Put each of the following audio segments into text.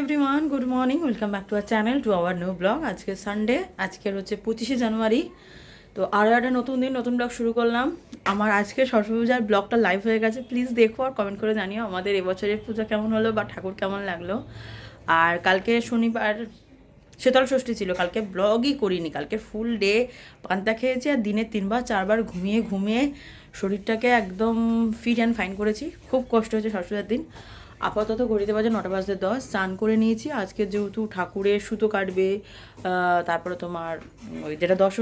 Everyone good morning welcome back to our channel to our new vlog আজকে Sunday আজকের হচ্ছে পঁচিশে জানুয়ারি। তো আরও একটা নতুন দিন, নতুন ব্লগ শুরু করলাম। আমার আজকে সরস্বতী পূজার ব্লগটা লাইভ হয়ে গেছে। প্লিজ দেখো আর কমেন্ট করে জানিও আমাদের এবছরের পূজা কেমন হলো বা ঠাকুর কেমন লাগল। আর কালকে শনিবার শীতল ষষ্ঠী ছিল। কালকে ব্লগই করিনি। কালকে ফুল ডে পান্তা খেয়েছি আর দিনে তিনবার, চারবার ঘুমিয়ে ঘুমিয়ে শরীরটাকে একদম ফিট অ্যান্ড ফাইন করেছি। খুব কষ্ট হয়েছে সরস্বতীর দিন। আপাতত ঘড়িতে বাজে নটা বাজতে দশ। স্নান করে নিয়েছি। আজকে যেহেতু ঠাকুরের সুতো কাটবে তারপরে তোমার ওই যেটা দশ,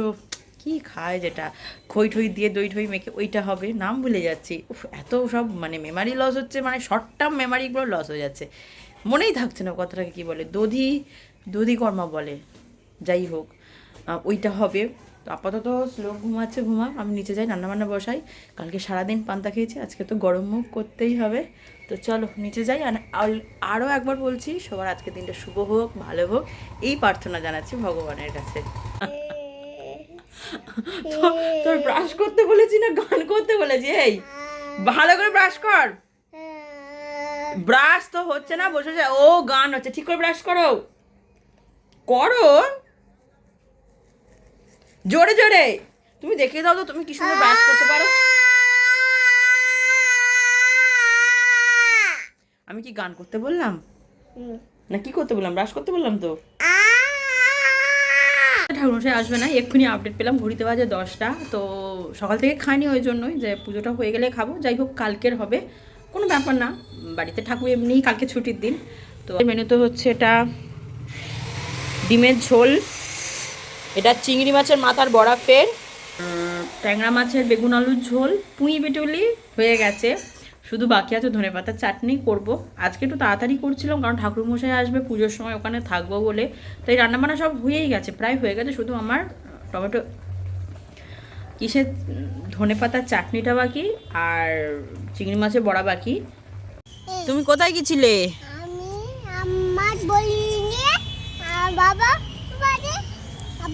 কি খায় যেটা? খই ঠই দিয়ে দই ঠই মেখে, ওইটা হবে। নাম ভুলে যাচ্ছি। এত সব মানে মেমারি লস হচ্ছে মানে শর্ট টার্ম মেমারিগুলো লস হয়ে যাচ্ছে। মনেই থাকছে না কথাটাকে কী বলে। দধি দধি কর্মা বলে। যাই হোক ওইটা হবে। তো আপাতত স্লো ঘুমাচ্ছে ঘুমাক আমি নিচে যাই রান্নাবান্না বসাই। কালকে সারাদিন পান্তা খেয়েছি আজকে তো গরম মুখ করতেই হবে। তো চলো নিচে যাই। আর আরও একবার বলছি সবার আজকে দিনটা শুভ হোক ভালো হোক এই প্রার্থনা জানাচ্ছি ভগবানের কাছে। তোর ব্রাশ করতে বলেছি না গান করতে বলেছি? এই ভালো করে ব্রাশ কর। ব্রাশ তো হচ্ছে না বসে যায় ও গান হচ্ছে। ঠিক করে ব্রাশ করো। করো। জোরে জোরে। তুমি দেখিয়ে দাও তো, তুমি কি সুন্দর ব্রাশ করতে পারো। আমি কি গান করতে বললাম? না, কি করতে বললাম? ব্রাশ করতে বললাম তো? ঠাকুরমশাই আসবে না, এক্ষুনি আপডেট পেলাম, ঘড়িতে বাজে দশটা, তো সকাল থেকে খাইনি ওই জন্যই যে পুজোটা হয়ে গেলে খাব। যাই হোক, কালকের হবে। কোনো ব্যাপার না, বাড়িতে ঠাকুর এমনিই, কালকে ছুটির দিন। তো মেনু তো হচ্ছে এটা ডিমের ঝোল এটা চিংড়ি মাছের মাথার বড়া ফের। ট্যাংরা মাছের বেগুন আলুর ঝোল পুঁই বেটুলি হয়ে গেছে। শুধু বাকি আছে ধনে পাতার চাটনি করব। আজকে একটু তাড়াতাড়ি করছিলাম কারণ ঠাকুরমশাই আসবে পুজোর সময় ওখানে থাকব বলে। তাই রান্নাবান্না সব হয়েই গেছে প্রায় হয়ে গেছে শুধু আমার টমেটো কিসের ধনে পাতার চাটনিটা বাকি আর চিংড়ি মাছের বড়া বাকি। তুমি কোথায় গেছিলে? বাবা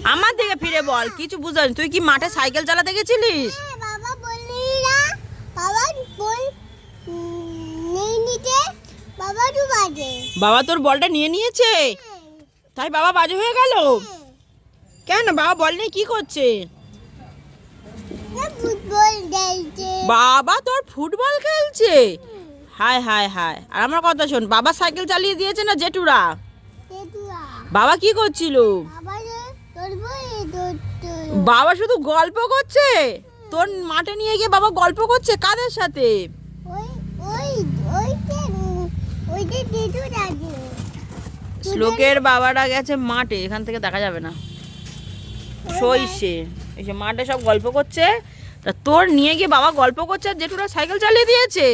আমার দিকে ফিরে বল কিছু বুঝাস তুই কি মাঠে সাইকেল চালাতে গেছিলিস? বাবা বললি না। বাবা বল উম, নিতে। বাবা তো বাজে বাবা তোর বলটা নিয়ে নিয়েছে? তাই বাবা বাজে হয়ে গেল? কেন? বাবা বল নিয়ে কি করছে? বাবা তোর ফুটবল খেলছে? হায় হায় হায়। আর আমার কথা শোন বাবা সাইকেল চালিয়ে দিয়েছে না জেঠুরা? বাবা কি করছিল? বাবা বাবা শুধু গল্প করছে? তোর মাঠে নিয়ে গিয়ে বাবা গল্প করছে কাদের সাথে? শ্লোকের বাবারা গেছে মাঠে এখান থেকে দেখা যাবে না। সইছে এই যে মাঠে সব গল্প করছে। তা তোর নিয়ে গিয়ে বাবা গল্প করছে আর জেঠুরা সাইকেল চালিয়ে দিয়েছে?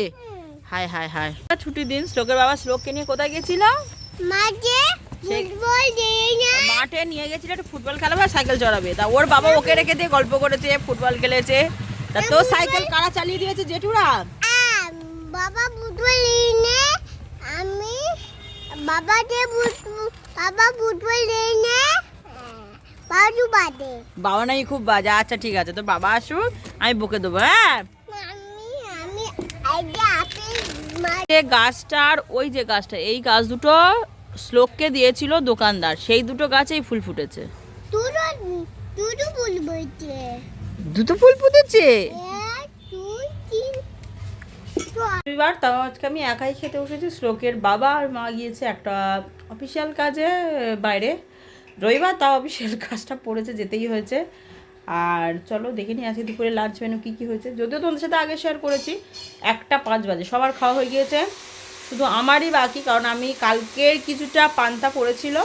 হায় হায় হায়। ছুটির দিন শ্লোকের বাবা শ্লোককে নিয়ে কোথায় গেছিল? না মাঠে নিয়ে গেছিল একটু ফুটবল খেলাবে সাইকেল চড়াবে। তা ওর বাবা ওকে রেখে দিয়ে গল্প করেছে ফুটবল খেলেছে। তা তোর সাইকেল কারা চালিয়ে দিয়েছে জেঠুরা? বাবা ফুটবল নে আমি বাবা যে বাবা ফুটবল নেই নে বাজু বাদে বাবা নাই খুব বাজে। আচ্ছা ঠিক আছে তো বাবা আসুক আমি বকে দেবো হ্যাঁ? গাছটার ওই যে গাছটা এই গাছ দুটো শ্লোককে দিয়েছিল দোকানদার। সেই দুটো গাছেই ফুল ফুটেছে। দুটো দুটো ফুল দুটো ফুটেছে? তিন রবিবার তাও আজকে আমি একাই খেতে বসেছি। শ্লোকের বাবা আর মা গিয়েছে একটা অফিসিয়াল কাজে বাইরে। রবিবার তাও অফিসিয়াল কাজটা পড়েছে যেতেই হয়েছে। আর চলো দেখে নিই আজকে দুপুরে লাঞ্চ মেনু কী কী হয়েছে। যদিও তোমাদের সাথে আগে শেয়ার করেছি একটা পাঁচ বাজে সবার খাওয়া হয়ে গিয়েছে। শুধু আমারই বাকি, কারণ আমি কালকের কিছুটা পান্তা পড়েছিল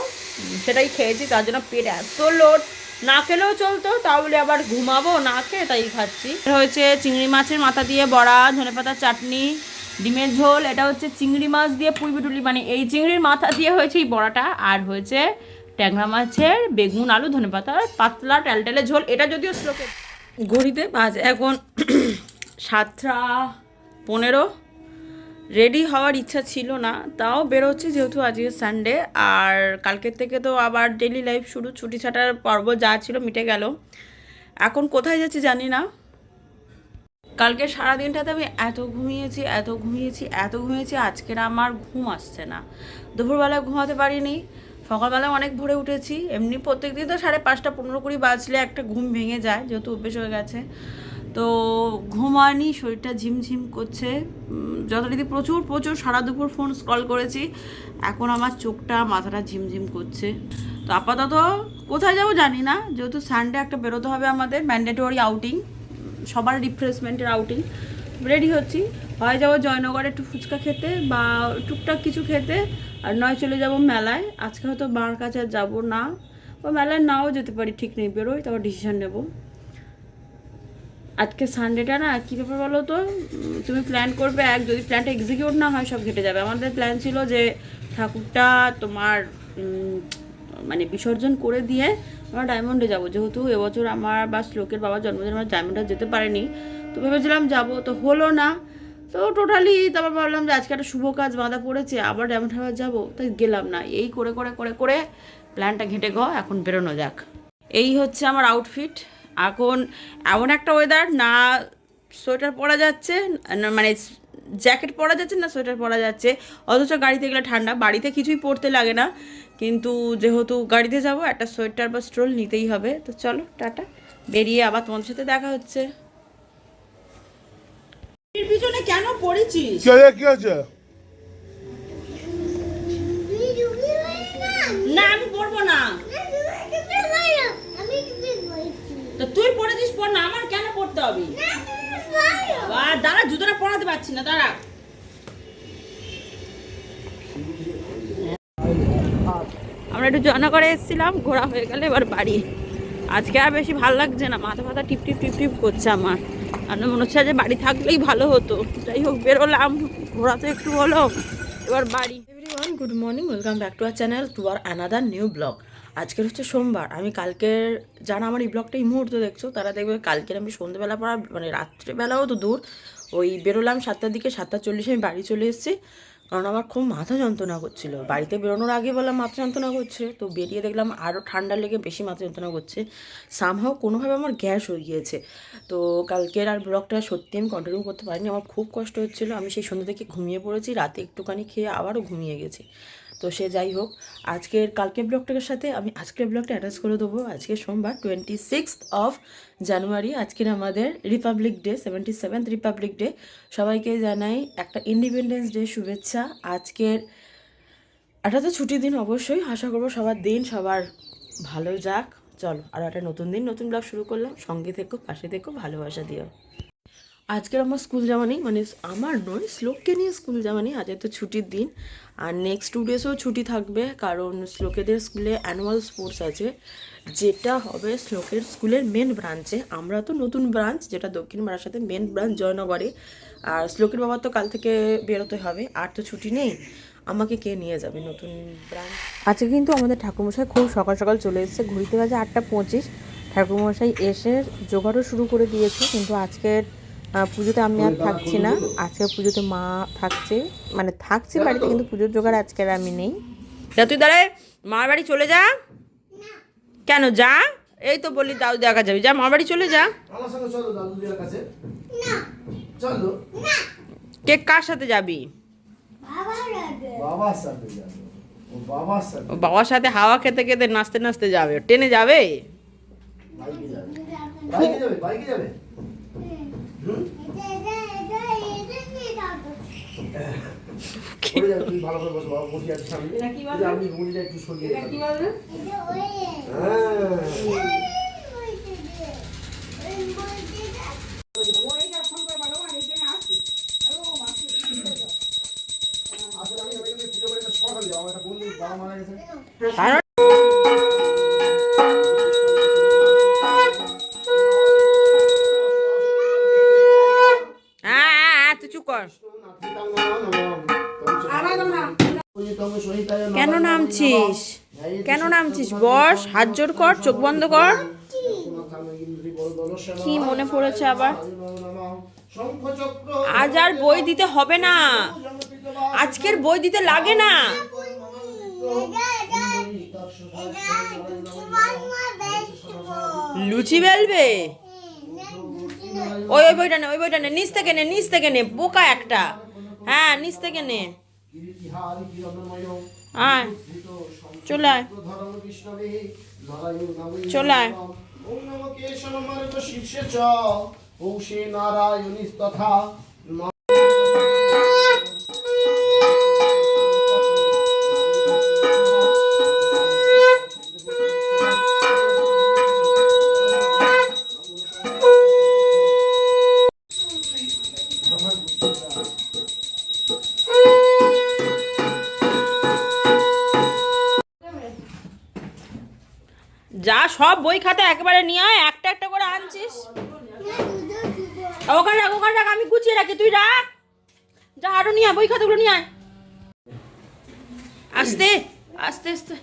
সেটাই খেয়েছি, তার জন্য পেট এত লোড। না খেলেও চলতো, তাহলে আবার ঘুমাবো, না খেয়ে তাই খাচ্ছি। হয়েছে চিংড়ি মাছের মাথা দিয়ে বড়া ধনেপাতার চাটনি, ডিমের ঝোল, এটা হচ্ছে চিংড়ি মাছ দিয়ে পুইবিটুলি মানে এই চিংড়ির মাথা দিয়ে হয়েছে এই বড়াটা। আর হয়েছে ট্যাংরা মাছের বেগুন, আলু ধনেপাতার পাতলা ট্যালটেলে ঝোল, এটা যদিও শ্লোকে ঘড়িতে বাজে এখন সাতটা পনেরো। রেডি হওয়ার ইচ্ছা ছিল না, তাও বেরোচ্ছি যেহেতু আজকে সানডে আর কালকের থেকে তো আবার ডেলি লাইফ শুরু, ছুটি ছাটার পর্ব যা ছিল মিটে গেল। এখন কোথায় যাচ্ছি জানি না। কালকে সারাদিনটাতে আমি এত ঘুমিয়েছি এত ঘুমিয়েছি এত ঘুমিয়েছি, আজকের আমার ঘুম আসছে না। দুপুরবেলা ঘুমাতে পারিনি, সকালবেলা অনেক ভোরে উঠেছি, এমনি প্রত্যেক দিন তো সাড়ে পাঁচটা পনেরো কুড়ি বাজলে একটা ঘুম ভেঙে যায়, যেহেতু অভ্যেস হয়ে গেছে। তো ঘুম হয়নি শরীরটা ঝিমঝিম করছে। যথারীতি প্রচুর প্রচুর, সারা দুপুর ফোন স্ক্রল করেছি। এখন আমার চোখটা, মাথাটা ঝিমঝিম করছে। তো আপাতত কোথায় যাব জানি না, যেহেতু সানডে একটা বেরোতে হবে আমাদের ম্যান্ডেটরি আউটিং সবার রিফ্রেশমেন্টের আউটিং রেডি হচ্ছি। হয় যাব জয়নগরে একটু ফুচকা খেতে বা টুকটাক কিছু খেতে, আর নয় চলে যাব মেলায়। আজকে হয়তো মার কাছে যাব না, বা মেলায় নাও যেতে পারি, ঠিক নেই, বেরোই, তারপর ডিসিশন নেব। আজকে সানডেটা না, কী ব্যাপার বলো তো? তুমি প্ল্যান করবে এক, যদি প্ল্যানটা এক্সিকিউট না হয় সব ঘেটে যাবে। আমাদের প্ল্যান ছিল যে ঠাকুরটা তোমার মানে বিসর্জন করে দিয়ে আমরা ডায়মন্ডে যাব। যেহেতু এবছর আমার বা শ্লোকের বাবার জন্মদিন, আমার ডায়মন্ডে যেতে পারেনি। তো ভেবেছিলাম যাব, তো হলো না। তো টোটালি তারপর ভাবলাম যে আজকে একটা শুভ কাজ বাঁধা পড়েছে, আবার ডায়মন্ড হারবার যাব। তাই গেলাম না। এই করে করে করে করে প্ল্যানটা ঘেটে গ, এখন বেরোনো যাক। এই হচ্ছে আমার আউটফিট এখন এমন একটা ওয়েদার না সোয়েটার পরা যাচ্ছে না মানে জ্যাকেট পরা যাচ্ছে না সোয়েটার পরা যাচ্ছে। অথচ গাড়িতে গেলে ঠান্ডা বাড়িতে কিছুই পরতে লাগে না। কিন্তু যেহেতু গাড়িতে যাব একটা সোয়েটার বা স্ট্রোল নিতেই হবে। তো চলো টাটা। বেরিয়ে আবার তোমাদের সাথে দেখা হচ্ছে। পিছনে কেন পড়েছিস? কি না আমি পড়ব না না, তুমি ডুবে গেলো। আমি ডুবে গেছি। তো তুই পড়েছিস পড় না, আমার কেন পড়তে হবে? পারো। দাঁড়া, জুতোটা পরাতে পারছি না, দাঁড়া। আমরা একটু জনগড়ে এসেছিলাম, ঘোরা হয়ে গেলে এবার বাড়ি। আজকে আর বেশি ভালো লাগছে না, মাথা ফাথা টিপ টিপ টিপ টিপ করছে আমার। আর মনে হচ্ছে যে বাড়ি থাকলেই ভালো হতো। যাই হোক, বেরোলাম ঘোরা তো একটু হলো, এবার বাড়ি। Everyone good morning welcome back to our channel to our another new vlog আজকের হচ্ছে সোমবার। আমি কালকের যারা আমার এই ব্লগটা এই মুহূর্তে দেখছ, তারা দেখবে কালকের আমি সন্ধ্যেবেলা পড়া মানে রাত্রেবেলাও তো দূর, ওই বেরোলাম সাতটার দিকে, সাতটা চল্লিশে আমি বাড়ি চলে এসেছি। কারণ আমার খুব মাথা যন্ত্রণা করছিল। বাড়িতে বেরোনোর আগে বললাম মাথা যন্ত্রণা করছে, তো বেরিয়ে দেখলাম আরও ঠান্ডা লেগে বেশি মাথা যন্ত্রণা করছে। সামহাও কোনোভাবে আমার গ্যাস হয়ে গিয়েছে। তো কালকের আর ব্লগটা সত্যি আমি কন্টিনিউ করতে পারিনি, আমার খুব কষ্ট হচ্ছিল। আমি সেই সন্ধ্যা থেকে ঘুমিয়ে পড়েছি, রাতে একটুখানি খেয়ে আবারও ঘুমিয়ে গেছি। তো সে যাই হোক, আজকের কালকের ব্লগটার সাথে আমি আজকের ব্লগটা অ্যাটাচ করে দেবো। আজকে সোমবার টোয়েন্টি সিক্স অফ জানুয়ারি আজকের আমাদের republic day seventy seventh republic day সবাইকে জানাই একটা ইন্ডিপেন্ডেন্স ডে শুভেচ্ছা। আজকের একটা তো ছুটির দিন অবশ্যই। আশা করব সবার দিন সবার ভালো যাক। চলো, আর একটা নতুন দিন, নতুন ব্লগ শুরু করলাম। সঙ্গে থেকো, পাশে থেকো, ভালোবাসা দিও। আজকের আমার স্কুল যাওয়া নেই মানে আমার নয়, শ্লোককে নিয়ে স্কুল যাওয়া নেই, আজ তো ছুটির দিন। আর নেক্সট টু ডেসও ছুটি থাকবে, কারণ শ্লোকেদের স্কুলে অ্যানুয়াল স্পোর্টস আছে, যেটা হবে শ্লোকের স্কুলের মেন ব্রাঞ্চে আমরা তো নতুন ব্রাঞ্চ যেটা দক্ষিণ সাথে মেন ব্রাঞ্চ জয়নগরে। আর শ্লোকের বাবার তো কাল থেকে বেরোতে হবে, আর তো ছুটি নেই। আমাকে কে নিয়ে যাবে নতুন ব্রাঞ্চ আজকে কিন্তু আমাদের ঠাকুরমশাই খুব সকাল সকাল চলে এসেছে, ঘড়িতে বাজে আটটা পঁচিশ। ঠাকুরমশাই এসে জোগাড়ও শুরু করে দিয়েছে, কিন্তু আজকের পুজোতে আমি আর থাকছি না। আজকে পুজোতে মা থাকছে। মানে থাকছে বাড়িতে কিন্তু পুজোর জোগাড় আজকে আর আমি নেই। যা তুই দাঁড়ায় মার বাড়ি চলে যা। কেন যা? এই তো বলি দাও দেখা যাবে। যা মার বাড়ি চলে যা। আমার সঙ্গে চলো দাদু দিয়ার কাছে। চলো। কে কার সাথে যাবি? বাবার সাথে। যাব। ও বাবার সাথে। ও বাবার সাথে হাওয়া খেতে খেতে নাচতে নাচতে যাবে। ট্রেনে যাবে। বাইকে যাবে বাইকে যাবে। ভালো করে বসো বাবা বসে আছে আপনি গুলিটা একটু সরিয়ে। হ্যাঁ। কেন নামছিস? কেন নামছিস? বস হাত জোর কর চোখ বন্ধ কর। কি মনে পড়েছে আবার? আজ আর বই দিতে হবে না। আজকের বই দিতে লাগে না। লুচি বেলবে? ওই ওই বইটা নে ওই বইটা নে নিচ থেকে নে নিচ থেকে নে বোকা একটা। হ্যাঁ নিচ থেকে নে। আয় চলে আয় নারায়ণ চলে আয়। ওম নমো কেশবমার্গ শীর্ষে চ ওম শ্রী নারায়ণীস্তথা যা খাতা একবারে নিয়ে আয়, একটা একটা করে আনছিস। ওখানে রাখ ওখানে রাখ, আমি গুছিয়ে রাখি, তুই রাখ। যা, আরও নিয়ে বই খাতাগুলো নিয়ে আয়। আস্তে আস্তে আস্তে।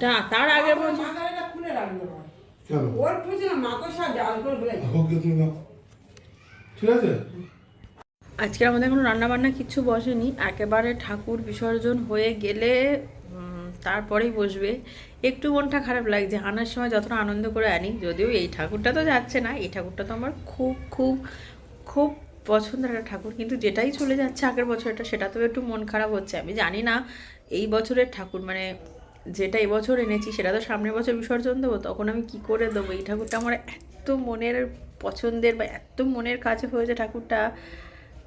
তা তার আগে বলছি মাথাটা খুলে রাখল ওর পিছনে মাকড়সা জাল করে ফেলেছে। ওকে তুমি দাও ঠিক আছে? আজকে আমাদের কোনো রান্না বান্না কিচ্ছু বসেনি। একেবারে ঠাকুর বিসর্জন হয়ে গেলে তারপরেই বসবে। একটু মনটা খারাপ লাগছে। আনার সময় যতটা আনন্দ করে আনি যদিও এই ঠাকুরটা তো যাচ্ছে না এই ঠাকুরটা তো আমার খুব খুব খুব পছন্দের একটা ঠাকুর। কিন্তু যেটাই চলে যাচ্ছে আগের বছরটা সেটা তো একটু মন খারাপ হচ্ছে। আমি জানি না এই বছরের ঠাকুর মানে যেটা এবছর এনেছি সেটা তো সামনের বছর বিসর্জন দেবো, তখন আমি কি করে দেবো? এই ঠাকুরটা আমার এত মনের পছন্দের বা এত মনের কাছে হয়েছে ঠাকুরটা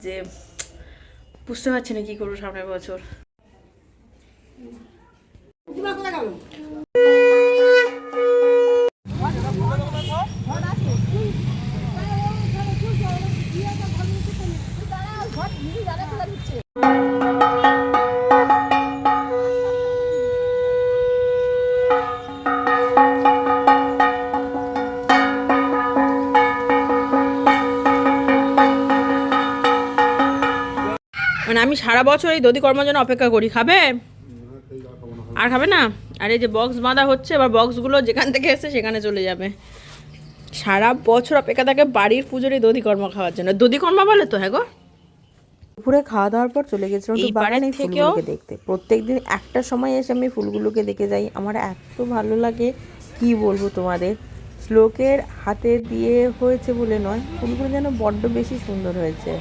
যে বুঝতে পারছি না কি করব সামনের বছর। দিমা কোথায় সারা বছর এই দধি কর্মার জন্য অপেক্ষা করি খাবে? আর খাবে না? আর এই যে বক্স বাঁধা হচ্ছে এবার বক্সগুলো যেখান থেকে এসে সেখানে চলে যাবে। সারা বছর অপেক্ষা থাকে বাড়ির পুজোর এই দধি কর্ম খাওয়ার জন্য। দধি কর্মা বলে তো হ্যাঁ গো? দুপুরে খাওয়া দাওয়ার পর চলে গেছিলাম একটু বাগানে ফুলগুলোকে দেখতে। প্রত্যেকদিন একটা সময় এসে আমি ফুলগুলোকে দেখে যাই। আমার এত ভালো লাগে কি বলব তোমাদের? শ্লোকের হাতে দিয়ে হয়েছে বলে নয় ফুলগুলো যেন বড্ড বেশি সুন্দর হয়েছে।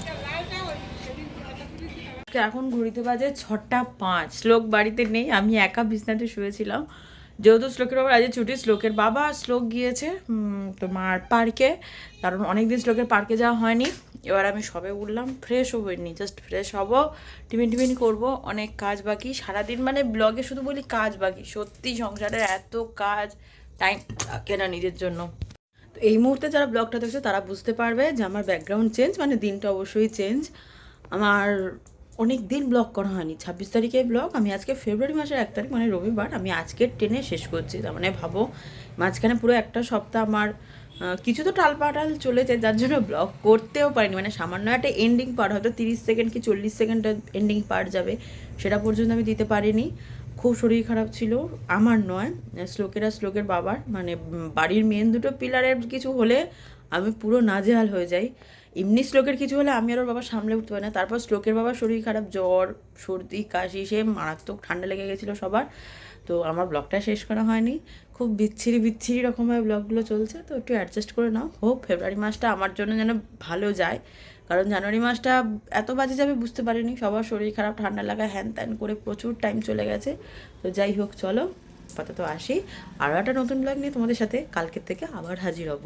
আজকে এখন ঘড়িতে বাজে ছটা পাঁচ। শ্লোক বাড়িতে নেই, আমি একা বিছনাতে শুয়েছিলাম। যেহেতু শ্লোকের বাবা আজকে ছুটি, শ্লোকের বাবা শ্লোক গিয়েছে তোমার পার্কে। কারণ অনেক দিন শ্লোকের পার্কে যাওয়া হয়নি। এবার আমি সবে উঠলাম ফ্রেশ হব নি জাস্ট ফ্রেশ হব। টিফিন টিফিন করব, অনেক কাজ বাকি। সারাদিন মানে ব্লগে শুধু বলি কাজ বাকি। সত্যি সংসারের এত কাজ টাইম থাকে না নিজের জন্য। তো এই মুহূর্তে যারা ব্লগটা দেখছে, তারা বুঝতে পারবে যে আমার ব্যাকগ্রাউন্ড চেঞ্জ মানে দিনটা অবশ্যই চেঞ্জ আমার অনেক দিন ব্লগ করা হয়নি। ছাব্বিশ তারিখে ব্লগ, আমি আজকে ফেব্রুয়ারি মাসের এক তারিখ মানে রবিবার, আমি আজকের ট্রেনে শেষ করছি। তার মানে ভাবো, মাঝখানে পুরো একটা সপ্তাহ আমার কিছু তো টালপাটাল চলেছে, যার জন্য ব্লগ করতেও পারিনি। মানে সামান্য একটা এন্ডিং পার্ট হয়তো তিরিশ সেকেন্ড কি চল্লিশ সেকেন্ডের এন্ডিং পার্ট যাবে, সেটা পর্যন্ত আমি দিতে পারিনি। খুব শরীর খারাপ ছিল, আমার নয়, শ্লোকের শ্লোকের বাবার মানে বাড়ির মেন দুটো পিলারের কিছু হলে আমি পুরো নাজেহাল হয়ে যাই। এমনি শ্লোকের কিছু হলে আমি আর ওর বাবা সামলে উঠতে পারি না। তারপর শ্লোকের বাবার শরীর খারাপ, জ্বর, সর্দি, কাশি, সে মারাত্মক ঠান্ডা লেগে গেছিল সবার। তো আমার ব্লগটা শেষ করা হয়নি। খুব বিচ্ছিরি বিচ্ছিরি রকমভাবে ব্লগগুলো চলছে। তো একটু অ্যাডজাস্ট করে নাও। হোক ফেব্রুয়ারি মাসটা আমার জন্য যেন ভালো যায়। কারণ জানুয়ারি মাসটা এত বাজে যাবে বুঝতে পারিনি। সবার শরীর খারাপ, ঠান্ডা লাগা, হ্যান ত্যান করে প্রচুর টাইম চলে গেছে। তো যাই হোক, চলো আপাতত আসি। আরও একটা নতুন ব্লগ নিয়ে তোমাদের সাথে কালকের থেকে আবার হাজির হব।